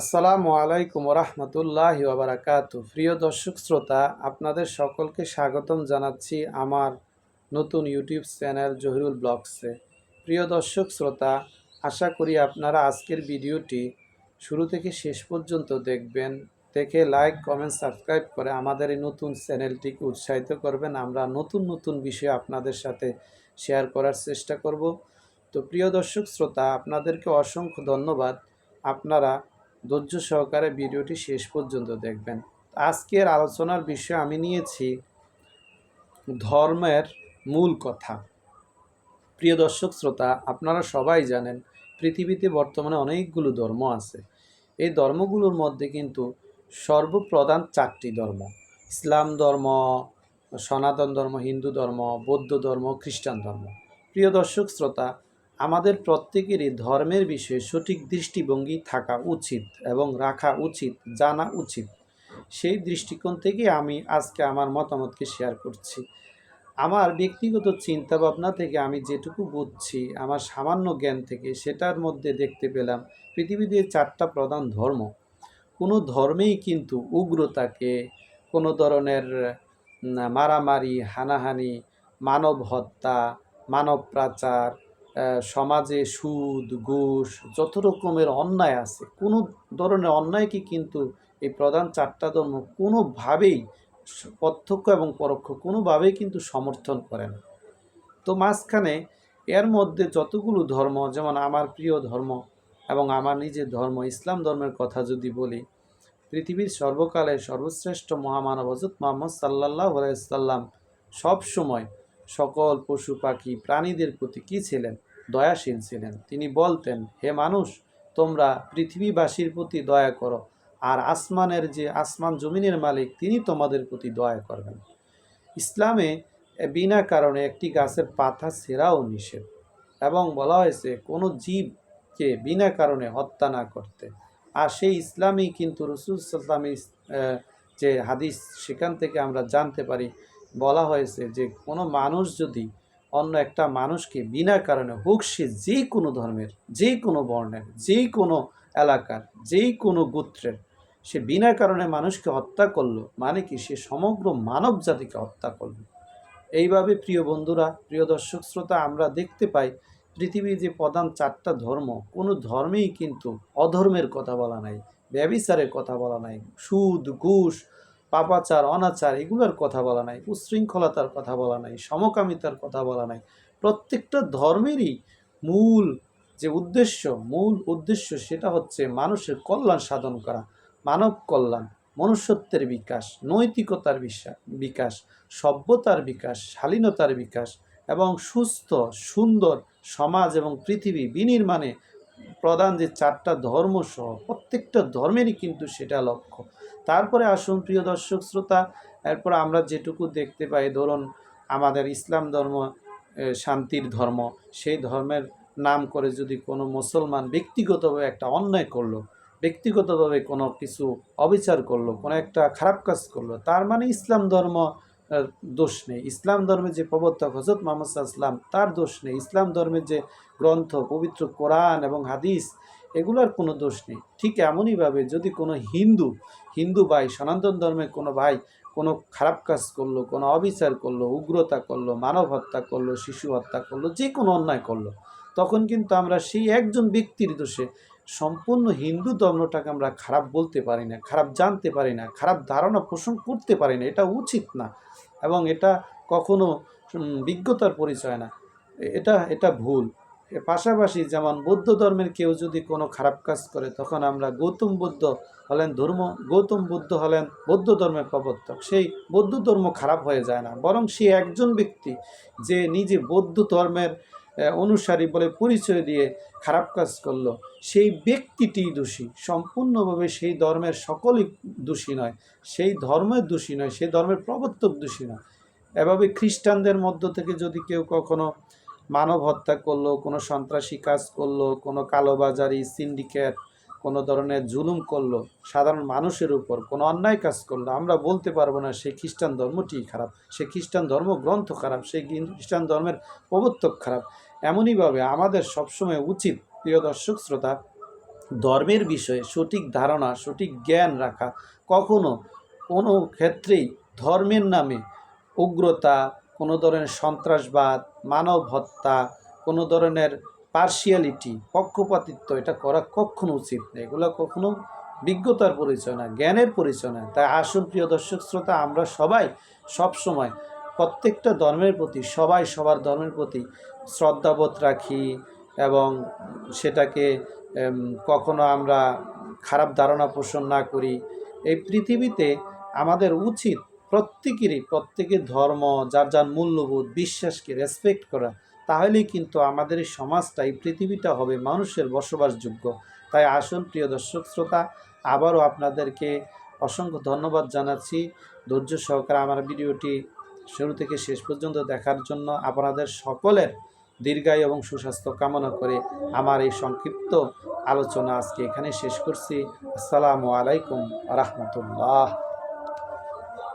আসসালামু আলাইকুম রহমতুল্লাহ ওবরাকাত প্রিয় দর্শক শ্রোতা, আপনাদের সকলকে স্বাগতম জানাচ্ছি আমার নতুন ইউটিউব চ্যানেল জহিরুল ব্লগসে। প্রিয় দর্শক শ্রোতা, আশা করি আপনারা আজকের ভিডিওটি শুরু থেকে শেষ পর্যন্ত দেখবেন। দেখে লাইক, কমেন্ট, সাবস্ক্রাইব করে আমাদের এই নতুন চ্যানেলটিকে উৎসাহিত করবেন। আমরা নতুন নতুন বিষয় আপনাদের সাথে শেয়ার করার চেষ্টা করব। তো প্রিয় দর্শক শ্রোতা, আপনাদেরকে অসংখ্য ধন্যবাদ। আপনারা ধৈর্য সহকারে ভিডিওটি শেষ পর্যন্ত দেখবেন। আজকের আলোচনার বিষয় আমি নিয়েছি ধর্মের মূল কথা। প্রিয় দর্শক, শ্রোতা, আপনারা সবাই জানেন, পৃথিবীতে বর্তমানে অনেকগুলো ধর্ম আছে। এই ধর্মগুলোর মধ্যে কিন্তু সর্বপ্রধান চারটি ধর্ম। ইসলাম ধর্ম, সনাতন ধর্ম, হিন্দু ধর্ম, বৌদ্ধ ধর্ম, খ্রিস্টান ধর্ম। প্রিয় দর্শক, শ্রোতা আমাদের প্রত্যেকেরই ধর্মের বিষয়ে সঠিক দৃষ্টিভঙ্গি থাকা উচিত এবং রাখা উচিত জানা উচিত। সেই দৃষ্টিকোণ থেকে আমি আজকে আমার মতামতকে শেয়ার করছি। আমার ব্যক্তিগত চিন্তাভাবনা থেকে আমি যেটুকু বুঝছি আমার সামান্য জ্ঞান থেকে সেটার মধ্যে দেখতে পেলাম পৃথিবীতে চারটা প্রধান ধর্ম। কোনো ধর্মেই কিন্তু উগ্রতাকে কোনো ধরনের মারামারি হানাহানি মানব হত্যা মানব আহ, সমাজে সুদ, ঘুষ, যত রকমের অন্যায় আছে, কোনো ধরনের অন্যায়কে কিন্তু এই প্রধান চারটা ধর্ম কোনোভাবেই প্রত্যক্ষ এবং পরোক্ষ, কোনোভাবেই কিন্তু সমর্থন করে না। তো মাঝখানে এর মধ্যে যতগুলো ধর্ম, যেমন আমার প্রিয় ধর্ম এবং আমার নিজের ধর্ম, ইসলাম ধর্মের কথা যদি বলি, পৃথিবীর সর্বকালের সর্বশ্রেষ্ঠ মহামানব হজরত মোহাম্মদ সাল্লাহ সব সময় সকল পশু পাখি, প্রাণীদের প্রতি কী ছিলেন? দয়াশীল ছিলেন। তিনি বলতেন, হে মানুষ, তোমরা পৃথিবীবাসীর প্রতি দয়া করো, আর আসমানের যে আসমান জমিনের মালিক, তিনি তোমাদের প্রতি দয়া করবেন। ইসলামে বিনা কারণে একটি গাছের পাতা ছেঁড়াও নিষেধ, এবং বলা হয়েছে, কোনো জীবকে বিনা কারণে হত্যা না করতে। আর সেই ইসলামই কিন্তু রসুল সাল্লামী যে হাদিস, সেখান থেকে আমরা জানতে পারি, বলা হয়েছে যে কোনো মানুষ যদি অন্য একটা মানুষকে বিনা কারণে হোক, সে যে কোনো ধর্মের, যে কোনো বর্ণের, যে কোনো এলাকার যেই কোনো গোত্রের, সে বিনা কারণে মানুষকে হত্যা করল মানে কি সে সমগ্র মানব জাতিকে হত্যা করল। এইভাবে প্রিয় বন্ধুরা, প্রিয় দর্শক শ্রোতা, আমরা দেখতে পাই পৃথিবীর যে প্রধান চারটা ধর্ম, কোনো ধর্মেই কিন্তু অধর্মের কথা বলা নাই ব্যবিচারের কথা বলা নাই, সুদ, ঘুষ পাপাচার, অনাচার এগুলোর কথা বলা নাই উশৃঙ্খলতার কথা বলা নাই, সমকামিতার কথা বলা নাই। প্রত্যেকটা ধর্মেরই মূল যে উদ্দেশ্য, মূল উদ্দেশ্য সেটা হচ্ছে মানুষের কল্যাণ সাধন করা, মানব কল্যাণ, মনুষ্যত্বের বিকাশ, নৈতিকতার বিকাশ, সভ্যতার বিকাশ, শালীনতার বিকাশ এবং সুস্থ, সুন্দর সমাজ এবং পৃথিবী বিনির্মাণে প্রধান যে চারটা ধর্ম সহ প্রত্যেকটা ধর্মেরই কিন্তু সেটা লক্ষ্য। তারপরে আসুন প্রিয় দর্শক শ্রোতা, এরপর আমরা যেটুকু দেখতে পাই, ধরুন আমাদের ইসলাম ধর্ম শান্তির ধর্ম, সেই ধর্মের নাম করে যদি কোনো মুসলমান ব্যক্তিগতভাবে একটা অন্যায় করল, ব্যক্তিগতভাবে কোনো কিছু অবিচার করল, কোনো একটা খারাপ কাজ করল, তার মানে ইসলাম ধর্ম দোষ নেই। ইসলাম ধর্মের যে প্রবর্তক হজরত মোহাম্মদ ইসলাম তার দোষ নেই। ইসলাম ধর্মের যে গ্রন্থ, পবিত্র কোরআন এবং হাদিস এগুলোর কোনো দোষ নেই। ঠিক এমনইভাবে যদি কোনো হিন্দু হিন্দু ভাই, সনাতন ধর্মের কোনো ভাই কোনো খারাপ কাজ করল, কোনো অবিচার করল, উগ্রতা করল, মানব হত্যা করল, শিশু হত্যা করল, যে কোনো অন্যায় করল, তখন কিন্তু আমরা সেই একজন ব্যক্তির দোষে সম্পূর্ণ হিন্দু ধর্মটাকে আমরা খারাপ বলতে পারি না, খারাপ জানতে পারি না, খারাপ ধারণা পোষণ করতে পারি না, এটা উচিত না এবং এটা কখনো বিজ্ঞতার পরিচয় না। এটা এটা ভুল। এর পাশাপাশি যেমন বৌদ্ধ ধর্মের কেউ যদি কোনো খারাপ কাজ করে, তখন আমরা গৌতম বুদ্ধ হলেন ধর্ম, গৌতম বুদ্ধ হলেন বৌদ্ধ ধর্মের প্রবর্তক। সেই বৌদ্ধ ধর্ম খারাপ হয়ে যায় না। বরং সে একজন ব্যক্তি যে নিজে বৌদ্ধ ধর্মের অনুসারী বলে পরিচয় দিয়ে খারাপ কাজ করল, সেই ব্যক্তিটি দোষী। সম্পূর্ণভাবে সেই ধর্মের সকলই দোষী নয়। সেই ধর্মের দোষী নয়, সেই ধর্মের প্রবর্তক দোষী নয়। এভাবে খ্রিস্টানদের মধ্য থেকে যদি কেউ কখনো মানব হত্যা করল, কোনো সন্ত্রাসী কাজ করল, কোনো কালোবাজারি, সিন্ডিকেট, কোনো ধরনের জুলুম করল, সাধারণ মানুষের উপর কোনো অন্যায় কাজ করল। আমরা বলতে পারব না সেই খ্রিস্টান ধর্মটি খারাপ, সে খ্রিস্টান ধর্ম গ্রন্থ খারাপ সেই খ্রিস্টান ধর্মের প্রবর্তক খারাপ। এমনইভাবে আমাদের সবসময় উচিত, প্রিয় দর্শক শ্রোতা, ধর্মের বিষয়ে সঠিক ধারণা, সঠিক জ্ঞান রাখা। কখনো কোনো ক্ষেত্রেই ধর্মের নামে উগ্রতা কোনো ধরনের সন্ত্রাসবাদ মানব হত্যা কোনো ধরনের পার্শিয়ালিটি পক্ষপাতিত্ব, এটা করা কখনো উচিত নয় এগুলো কখনো বিজ্ঞতার পরিচয় না, জ্ঞানের পরিচয় না। তাই আসুন, প্রিয় দর্শক শ্রোতা, আমরা সবাই সব সময় প্রত্যেকটা ধর্মের প্রতি, সবাই সবার ধর্মের প্রতি শ্রদ্ধাবোধ রাখি এবং সেটাকে কখনো আমরা খারাপ ধারণা পোষণ না করি। এই পৃথিবীতে আমাদের উচিত প্রত্যেকেরই, প্রত্যেকের ধর্ম, যার যার মূল্যবোধ, বিশ্বাসকে রেসপেক্ট করা, তাহলেই কিন্তু আমাদের এই সমাজটা, এই পৃথিবীটা হবে মানুষের বসবাসযোগ্য। তাই আসুন, প্রিয় দর্শক শ্রোতা, আবারও আপনাদেরকে অসংখ্য ধন্যবাদ জানাচ্ছি। ধৈর্য সহকারে আমার ভিডিওটি শুরু থেকে শেষ পর্যন্ত দেখার জন্য আপনাদের সকলের দীর্ঘায়ু এবং সুস্বাস্থ্য কামনা করে আমার এই সংক্ষিপ্ত আলোচনা আজকে এখানে শেষ করছি। আসসালামু আলাইকুম রহমতুল্লাহ।